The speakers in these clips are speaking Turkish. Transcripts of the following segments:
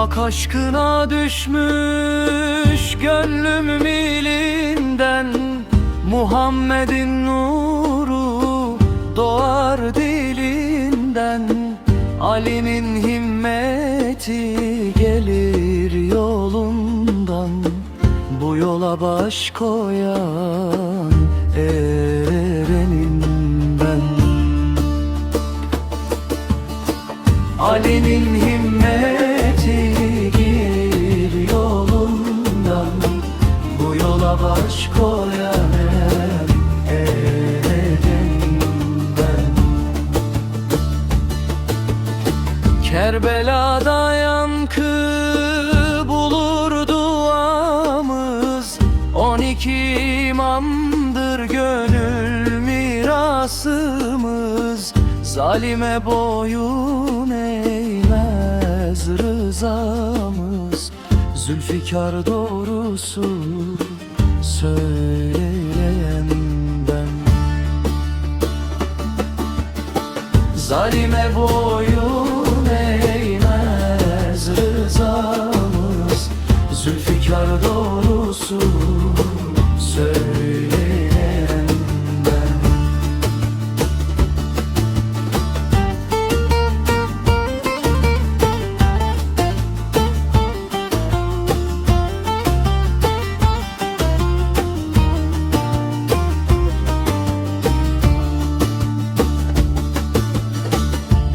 Aşkına düşmüş gönlüm milinden. Muhammed'in nuru doğar dilinden. Ali'nin himmeti gelir yolundan. Bu yola baş koyan erenim ben. Ali'nin Kerbela'da yankı bulur duamız. On iki imamdır gönül mirasımız. Zalime boyun eğmez rızamız. Zülfikar doğrusu söyleyen ben Zalime boyun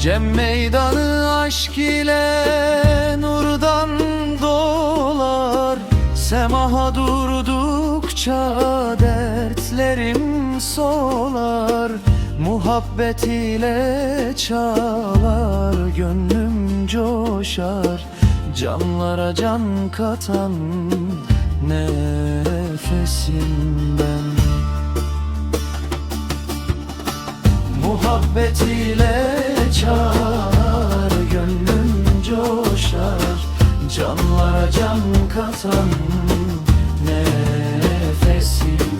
Cem meydanı aşk ile nurdan dolar. Semaha durdukça dertlerim solar. Muhabbet ile çalar gönlüm coşar. Canlara can katan nefesim ben. Muhabbet ile coşar Canlara can katan Nefesim